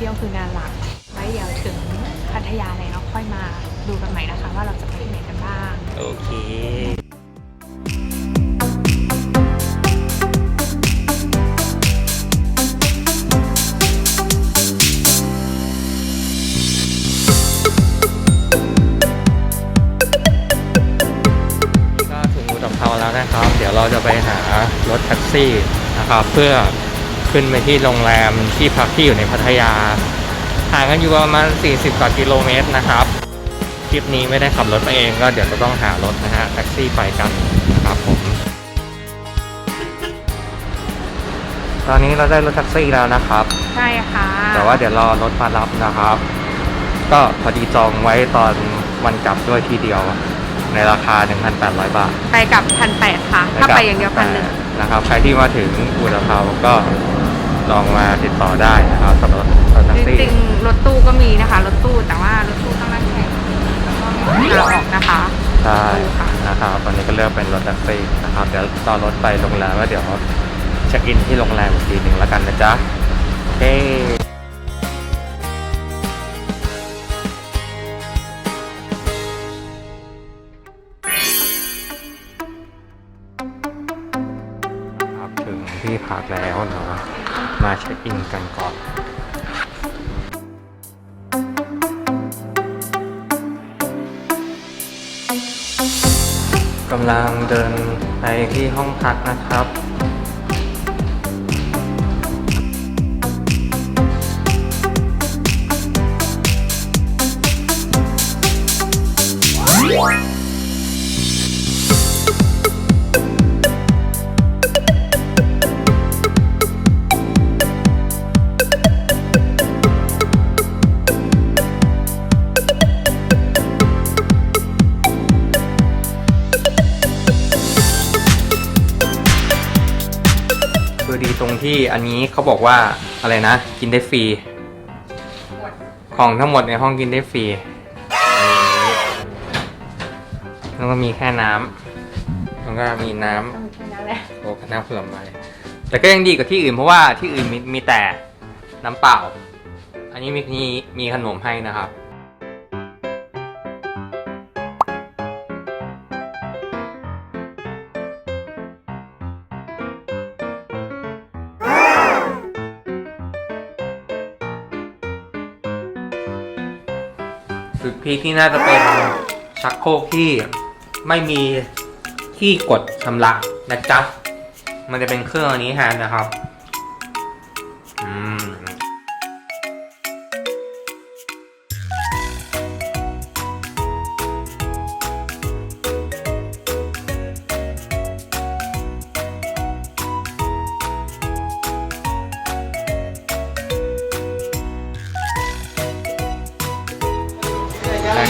เที่ยวคืองานหลัก ไว้เดี๋ยวถึงพัทยาแล้วค่อยมาดูกันใหม่นะคะ ว่าเราจะไปที่ไหนกันบ้าง โอเคก็ถึงอุตภาแล้วนะครับ เดี๋ยวเราจะไปหารถแท็กซี่นะครับ เพื่อ ขึ้นไปที่โรงแรมที่พักที่อยู่ในพัทยาห่างกันอยู่ประมาณ 40 กว่ากิโลเมตรนะครับทริปนี้ไม่ได้ขับรถไปเองก็เดี๋ยวจะต้องหารถนะฮะแท็กซี่ไปกันนะครับผมตอนนี้เราได้รถแท็กซี่แล้วนะครับ ใช่ค่ะ แต่ว่าเดี๋ยวรอรถมารับนะครับ ก็พอดีจองไว้ตอนวันกลับด้วยทีเดียว ในราคา 1,800 บาท ไปกับพันแปดค่ะ ถ้าไปอย่างเดียวพันหนึ่งนะครับ ใครที่มาถึงอุตภาวก็ ลองมาติดต่อได้นะครับสำหรับรถแท็กจซี่ริงๆรถตู้ก็มีนะคะ รถตู้แต่ว่ารถตู้ต้องนั่งแข่งแล้วก็มีขาออกนะคะใช่นะครับวันนี้ก็เลือกเป็นรถแท็กซี่นะครับเดี๋ยวต่อรถไปโรงแรมแล้วเดี๋ยวเช็คอินที่โรงแรมอีกทีหนึ่งแล้วกันนะจ๊ะโอเคครับถึงที่พักแล้วเนาะ มาเช็คอินกันก่อนกำลังเดินไปที่ห้องพักนะครับ ที่อันนี้เขาบอกว่าอะไรนะ กินได้ฟรี ของทั้งหมดในห้องกินได้ฟรี แล้วก็มีแค่น้ำแล้วก็มีน้ำต้องมีแค่นั้นแหละโอ้น้ำผลไม้แต่ก็ยังดีกว่าที่อื่นเพราะว่าที่อื่นมีมีแต่น้ำเปล่า อันนี้มีมีมีขนมให้นะครับ สุดพีคที่น่าจะเป็นชักโครกที่ไม่มีที่กดชำระนะจ๊ะ มันจะเป็นเครื่องอันนี้แทนนะครับ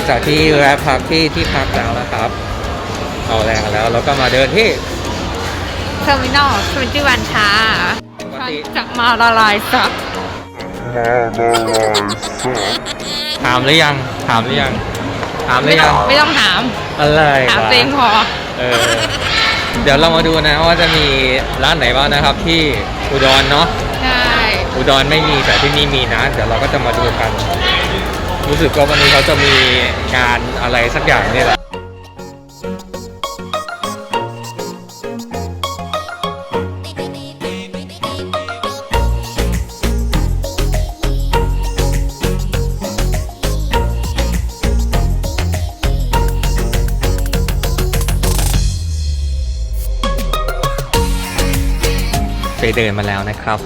จากที่แวะพักที่ที่พักแล้วนะครับเอาแรงแล้วเราก็มาเดินที่เทอร์มินอลทเวนตี้วันช้าปกฉันติจะมาละลายซับถามหรือยังถามหรือยังถามหไม่รือต้ยัองงไม่ต้องถาม อะไรถามวะ ตัวเองพอ เออเดี๋ยวเรามาดูนะว่าจะมีร้านไหนบ้างนะครับ ที่อุดรเนาะใช่อุดรไม่มีแต่ที่นี่มีนะ เดี๋ยวเราก็จะมาดูกัน รู้สึกว่าวันนี้เขาจะมีงานอะไรสักอย่างนี่แหละไปเดินมาแล้วนะครับ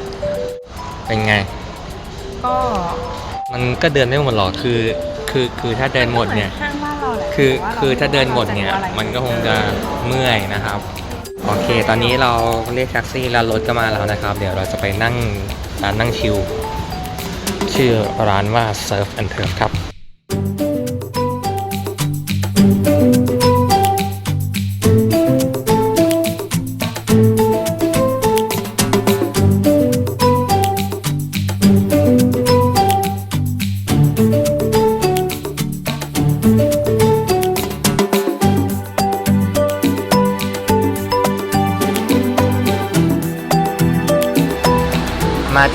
เป็นไง ก็ มันก็เดินไม่หมดหรอกคือ คือคือถ้าเดินหมดเนี่ย ข้างบ้านเราแหละคือแต่ว่รคือถ้าเดินหมดเนี่ยราจะมันก็คงจะเมื่อยนะครับ โอเค ตอนนี้เราเรียกแท็กซี่แล้วรถก็มาแล้วนะครับ เดี๋ยวเราจะไปนั่งร้านนั่งชิลชื่อร้านว่า Surf and Turf ครับ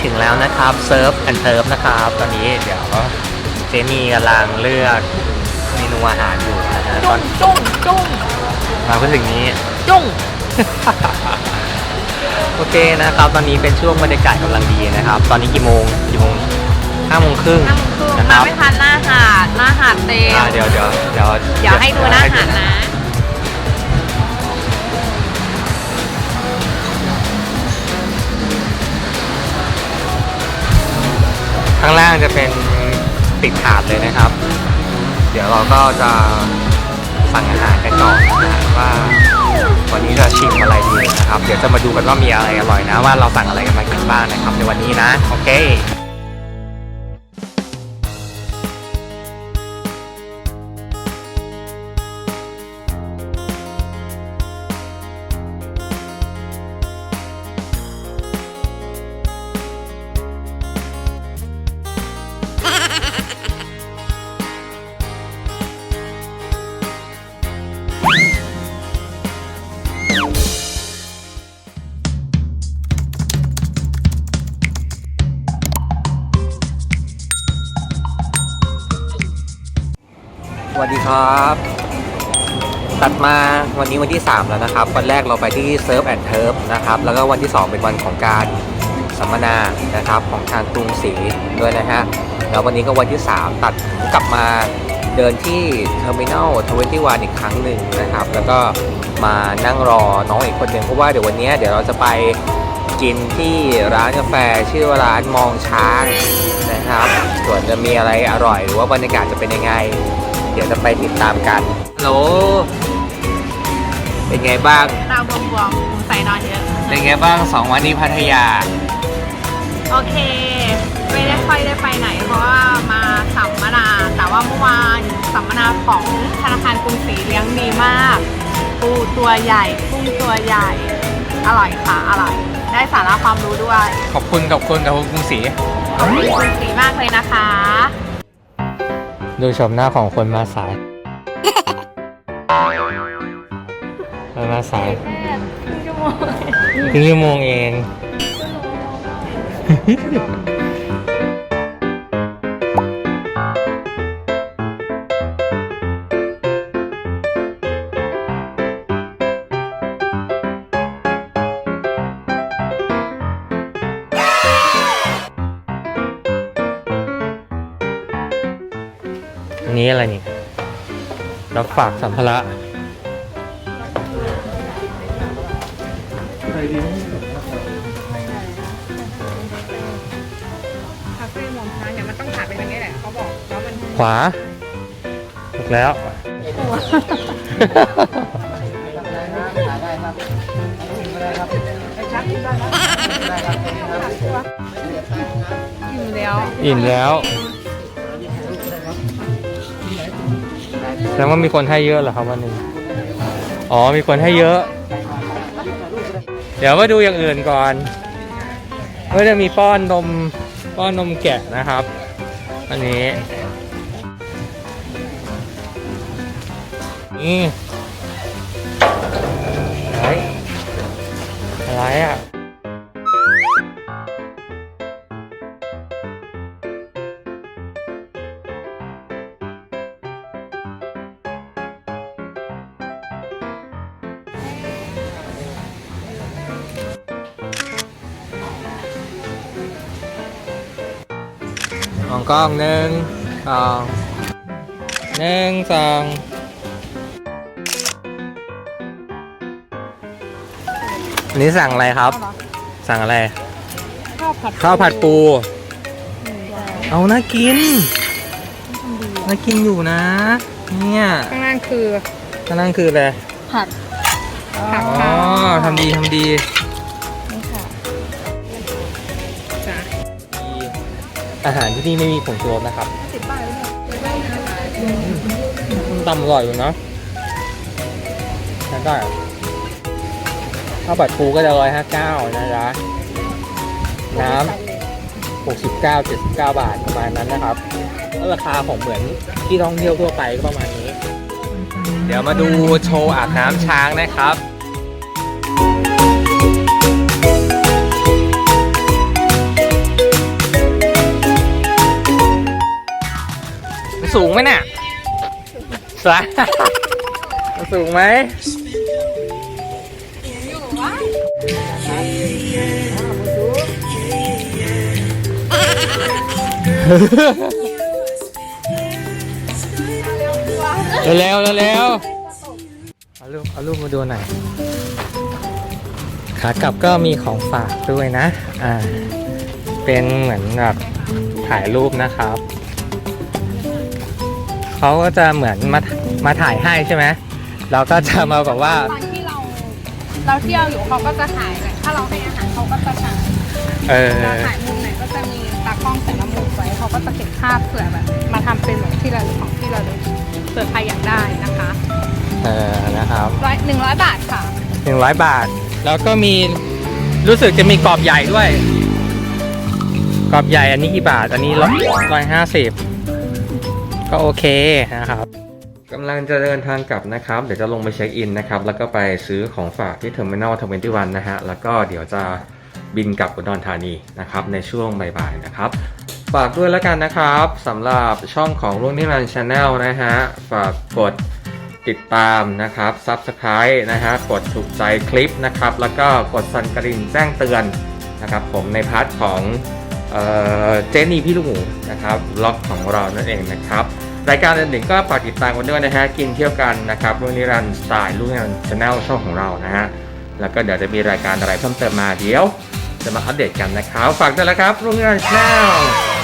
ถึงแล้วนะครับเซิร์ฟแอนเทิร์ฟนะครับ ตอนนี้เดี๋ยวเจมี่กำลังเลือกเมนูอาหารอยู่นะฮะตจุ้องนจุ้งจุ้งมาเพื่อสิ่งนี้ จุ้งโอเคนะครับ ตอนนี้เป็นช่วงบรรยากาศกำลังดีนะครับ ตอนนี้กี่โมงกี่โมงห้าโมงครึ่งนั่งครึ่งนะคมารับไม่ทันหน้าหาดหน้าหาดเต็มอ่าเดี๋ยวเดี๋ยวเดี๋ยวเดี๋ยวให้ดูหน้าหาดนะ ข้างล่างจะเป็นติดถาดเลยนะครับ เดี๋ยวเราก็จะสั่งอาหารกันก่อนนะว่าวันนี้จะชิมอะไรดีนะครับ เดี๋ยวจะมาดูกันว่ามีอะไรอร่อยนะ ว่าเราสั่งอะไรกันมากินบ้างนะครับ ในวันนี้นะ โอเค วัสดีครับ ตัดมาวันนี้วันที่ 3 แล้วนะครับ วันแรกเราไปที่เซิร์ฟแอนด์เทิร์ฟนะครับ แล้วก็วันที่ 2 เป็นวันของการสัมมนานะครับของทางกรุงศรีด้วยนะฮะ แล้ววันนี้ก็วันที่ 3 ตัดกลับมาเดินที่เทอร์มินอลทเวนตี้วันอีกครั้งหนึ่งนะครับ แล้วก็มานั่งรอน้องอีกคนหนึ่งเพราะว่าเดี๋ยววันนี้เดี๋ยวเราจะไปกินที่ร้านกาแฟชื่อว่าร้านมองช้างนะครับ ส่วนจะมีอะไรอร่อยหรือว่าบรรยากาศจะเป็นยังไง ดี๋ยวจะไปติดตามกันฮัลโหลเป็นไงบ้าง ตาบวมๆผมใส่นอนเยอะ เป็นไงบ้างสองวันนี้พัทยา โอเค ไม่ได้ค่อยได้ไปไหน เพราะว่ามาสัมมนา แต่ว่าเมื่อวานสัมมนาของธนาคารกรุงศรีเลี้ยงดีมากปูตัวใหญ่กุ้งตัวใหญ่ อร่อยค่ะ อร่อย ได้สาระความรู้ด้วย ขอบคุณขอบคุณกับคุณกรุงศรี ขอบคุณกรุงศรีมากเลยนะคะ ดูชมหน้าของคนมาสายคนมาสายครึ่งชั่วโมงเอง นนี้อะไรนี่รับฝากสัมภาระคาเฟ่มองช้างเนี่ยมันต้องผ่านไปทางนี้แหละเขาบอกแล้วมันขวาถูกแล้วอยู่แล้ว อิ่มแล้ว แสดงว่ามีคนให้เยอะเหรอครับวันนึงอ๋อมีคนให้เยอะ เดี๋ยวมาดูอย่างอื่นก่อนก็จะมีป้อนนมป้อนนมแกะนะครับ อันนี้นี่ กล้องหนึ่งสองหนึ่งสองอันนี้สั่งอะไรครับ สั่งอะไร ข้าวผัดข้าวผัดปู เอาน่ากิน น่ากินอยู่นะ เนี่ยข้างล่างคือข้างนั่นคืออะไรผัดผักอ๋อค่ะทำดีทำดี อาหารที่นี่ไม่มีผงชูรสนะครับสิบบาทเลยส้มตำอร่อยอยู่นะทานได้อะข้าวผัดปูก็จะร้อยห้าเก้านะจ๊ะน้ำหกสิบเก้าเจ็ดสิบเก้าบาทประมาณนั้นนะครับราคาของเหมือนที่ท่องเที่ยวทั่วไปก็ประมาณนี้ เดี๋ยวมาดูโชว์อาบน้ำช้างนะครับ สูงไหมเนี่ยสายมันสูงไหมอยู่วะเร็วๆเร็วๆเอารูปเอารูปมาดูหน่อยขากลับก็มีของฝากด้วยนะ อ่า เป็นเหมือนแบบถ่ายรูปนะครับ เขาก็จะเหมือนมามาถ่ายให้ใช่ไหมเราก็จะมาแบบว่า ตอนที่เราเราเที่ยวอยู่เขาก็จะถ่ายเลยถ้าเราให้อาหารเขาก็จะถ่ายเออ เราถ่ายมุมไหนก็จะมีตากล้องแต่ละมุมไว้เขาก็จะเก็บภาพเผื่อแบบมาทำเป็นแบบที่ระลึกของที่ระลึกเผื่อใครอยากได้นะคะเออนะครับร้อยหนึ่งร้อยบาทค่ะ หนึ่งร้อยบาท แล้วก็มีรู้สึกจะมีกรอบใหญ่ด้วย กรอบใหญ่อันนี้กี่บาท อันนี้ร้อยร้อยห้าสิบ ก็โอเคนะครับกำลังจะเดินทางกลับนะครับ เดี๋ยวจะลงไปเช็คอินนะครับ แล้วก็ไปซื้อของฝากที่เทอร์มินอลทเวนตี้วันนะฮะ แล้วก็เดี๋ยวจะบินกลับอุดรธานีนะครับ ในช่วงบ่ายๆนะครับ ฝากด้วยแล้วกันนะครับสำหรับช่องของรุ่งนิรันด์ชาแนลนะฮะ ฝากกดติดตามนะครับ Subscribe นะฮะ กดถูกใจคลิปนะครับ แล้วก็กดสั่นกระดิ่งแจ้งเตือนนะครับ ผมในพาร์ทของเออเจนี่พี่ลูกหมูนะครับล็อกของเรานั่นเองนะครับ รายการอื่นๆก็ฝากติดตามกันด้วยนะฮะกินเที่ยวกันนะครับรุ่นนิรันดร์สไตล์รุ่นนิรันดร์ชาแนลช่องของเรานะฮะแล้วก็เดี๋ยวจะมีรายการอะไรเพิ่มเติมมาเดี๋ยว จะมาอัปเดตกันนะครับ ฝากด้วยแล้วครับรุ่นนิรันดร์ชาแนล